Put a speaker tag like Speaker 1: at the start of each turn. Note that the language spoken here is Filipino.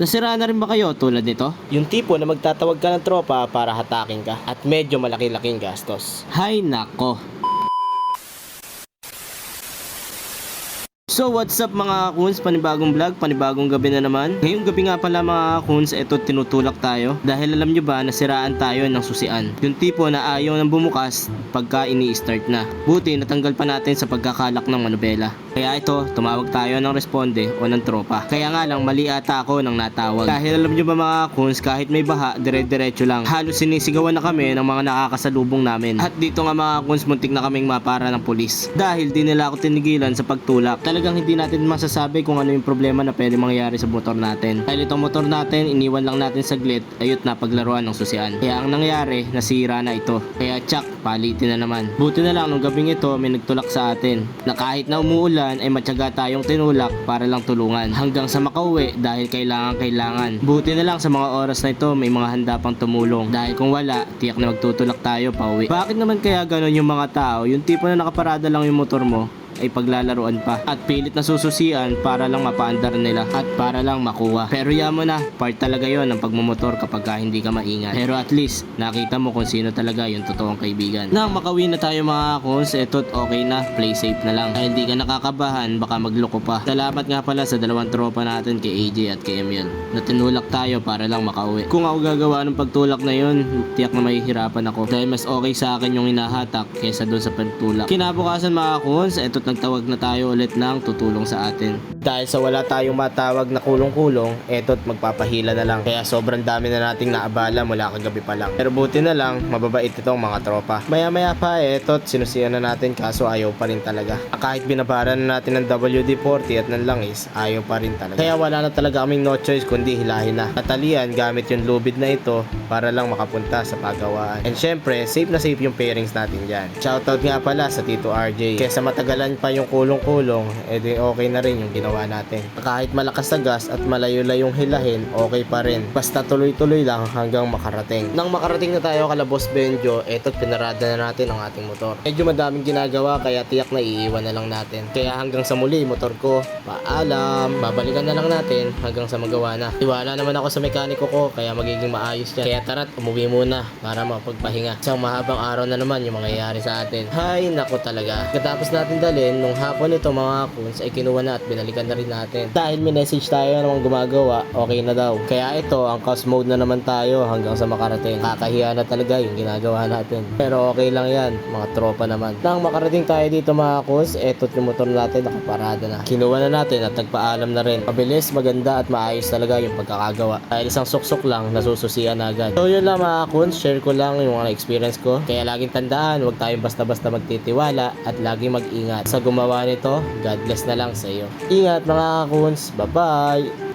Speaker 1: Nasira na rin ba kayo tulad nito?
Speaker 2: Yung tipo na magtatawag ka ng tropa para hatakin ka at medyo malaki-laking gastos.
Speaker 1: Hay nako. So what's up mga kuns, panibagong vlog, panibagong gabi na naman. Ngayong gabi nga pala mga kuns, eto tinutulak tayo. Dahil alam nyo ba, nasiraan tayo ng susian. Yung tipo na ayaw nang bumukas pagka ini-start na. Buti natanggal pa natin sa pagkakalak ng manubela. Kaya ito, tumawag tayo ng responde o ng tropa. Kaya nga lang, mali ata ako nang natawag. Dahil alam nyo ba mga kuns, kahit may baha, dire-diretso lang. Halos sinisigawan na kami ng mga nakakasalubong namin. At dito nga mga kuns, muntik na kaming mapara ng pulis. Dahil di nila ako tinigilan sa pagtulak. Talagang hindi natin masasabi kung ano yung problema na pwede mangyari sa motor natin. Dahil itong motor natin, iniwan lang natin saglit, ayot na paglaruan ng susian. Kaya ang nangyari, nasira na ito. Kaya tsak, palitin na naman. Buti na lang nung gabing ito, may nagtulak sa atin. Na kahit na umuulan, ay matyaga tayong tinulak para lang tulungan. Hanggang sa makauwi dahil kailangan kailangan. Buti na lang sa mga oras na ito, may mga handa pang tumulong. Dahil kung wala, tiyak na magtutulak tayo pauwi. Bakit naman kaya ganon yung mga tao? Yung tipo na nakaparada lang yung motor mo, ay paglalaruan pa at pilit na sususian para lang mapaandar nila at para lang makuha. Pero yamo na, part talaga yon ng pagmumotor kapag ka hindi ka maingat. Pero at least, nakita mo kung sino talaga yung totoong kaibigan. Nang makawin na tayo mga kons, eto't okay na, play safe na lang. Kaya hindi ka nakakabahan, baka magloko pa. Salamat nga pala sa dalawang tropa natin kay AJ at kay Emil na tinulak tayo para lang makauwi. Kung ako gagawa ng pagtulak na yun, tiyak na mahihirapan ako dahil mas okay sa akin yung hinahatak kaysa doon sa pagtulak. Kinabukasan mga kons, eto't nagtawag na tayo ulit ng tutulong sa atin.
Speaker 2: Dahil sa wala tayong matawag na kulong-kulong, eto't magpapahila na lang. Kaya sobrang dami na nating naabala mula kagabi pa lang. Pero buti na lang, mababait itong mga tropa. Maya-maya pa, eto't sinusiyan na natin kaso ayaw pa rin talaga. Ah, Kahit binabara na natin ng WD-40 at ng langis, ayaw pa rin talaga. Kaya wala na talaga kaming no choice kundi hilahin na. Natalian gamit yung lubid na ito para lang makapunta sa pagawaan. And syempre, safe na safe yung pairings natin dyan. Shoutout nga pala sa Tito RJ. Kesa matagalan pa yung kulong-kulong, edi okay na rin yung ginawa natin. Kahit malakas na gas at malayo-layong hilahin, okay pa rin. Basta tuloy-tuloy lang hanggang makarating. Nang makarating na tayo kala Boss Benjo, eto't pinarada na natin ang ating motor. Medyo madaming ginagawa kaya tiyak na iiwan na lang natin. Kaya hanggang sa muli, motor ko, paalam. Babalikan na lang natin hanggang sa magawa na. Tiwala naman ako sa mekaniko ko kaya magiging maayos yan. Kaya tara't umuwi muna para mapagpahinga. Isang mahabang araw na naman yung mangyayari sa atin. Hay, nako talaga. Katapos natin dalhin, nung hapon ito mga kuns ay kinuha na at binalikan na rin natin. Dahil may message tayo namang gumagawa, okay na daw. Kaya ito, ang cost mode na naman tayo hanggang sa makarating. Kakahiya na talaga yung ginagawa natin. Pero okay lang yan, mga tropa naman. Nang makarating tayo dito mga kuns, eto yung motor natin nakaparada na. Kinuha na natin at nagpaalam na rin. Mabilis, maganda at maayos talaga yung pagkakagawa. Dahil isang suksok lang, nasususian na agad. So yun lang mga kuns, share ko lang yung mga experience ko. Kaya laging tandaan, huwag tayong basta-basta magtitiwala at laging mag-ingat. Sa gumawa nito, God bless na lang sa iyo. Ingat mga kuns, bye-bye!